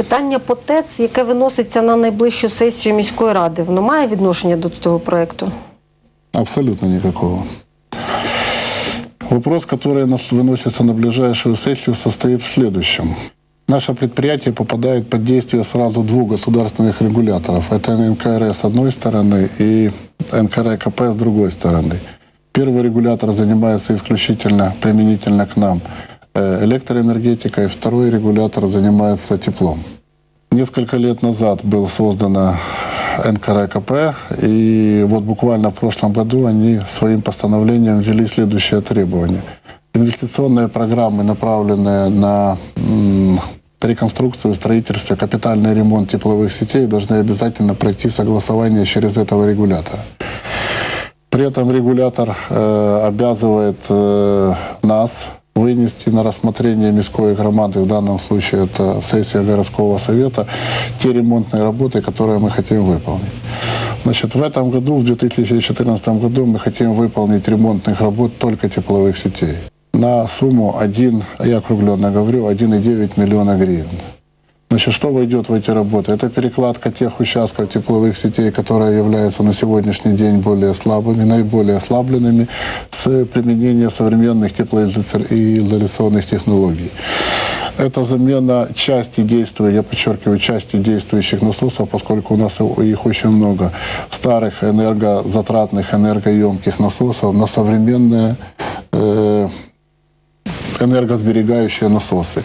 Питання по ТЕЦ, яке виноситься на найближчу сесію міської ради, воно має відношення до цього проекту? Абсолютно никакого. Вопрос, который нас выносится на ближайшую сессию, состоит в следующем. Наше предприятие попадает под действие сразу двух государственных регуляторов. Это НКР с одной стороны и НКРКП с другой стороны. Первый регулятор занимается исключительно применительно к нам э, электроэнергетикой, второй регулятор занимается теплом. Несколько лет назад было создано НКРКП, и вот буквально в прошлом году они своим постановлением ввели следующее требование. Инвестиционные программы, направленные на реконструкцию, строительство, капитальный ремонт тепловых сетей, должны обязательно пройти согласование через этого регулятора. При этом регулятор э, обязывает э, нас вынести на рассмотрение міської громады, в данном случае это сессия городского совета, те ремонтные работы, которые мы хотим выполнить. Значит, в этом году, в 2014 году, мы хотим выполнить ремонтных работ только тепловых сетей на сумму 1, я округленно говорю, 1,9 миллиона гривен. Значит, что войдет в эти работы? Это перекладка тех участков тепловых сетей, которые являются на сегодняшний день более слабыми, наиболее ослабленными, с применением современных теплоизоляционных технологий. Это замена части действующих, я подчеркиваю, части действующих насосов, поскольку у нас их очень много, старых энергозатратных, энергоемких насосов на современные э, энергосберегающие насосы.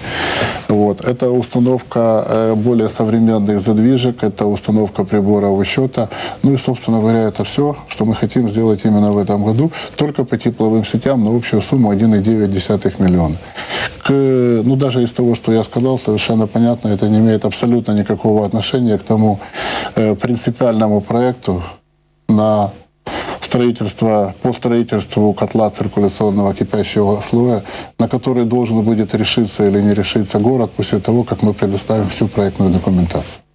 Вот. Это установка э, более современных задвижек, это установка приборов учета. Ну и, собственно говоря, это все, что мы хотим сделать именно в этом году, только по тепловым сетям на общую сумму 1,9 миллиона. К, ну, даже из того, что я сказал, совершенно понятно, это не имеет абсолютно никакого отношения к тому э, принципиальному проекту на строительство, по строительству котла циркуляционного кипящего слоя, на который должен будет решиться или не решиться город после того, как мы предоставим всю проектную документацию.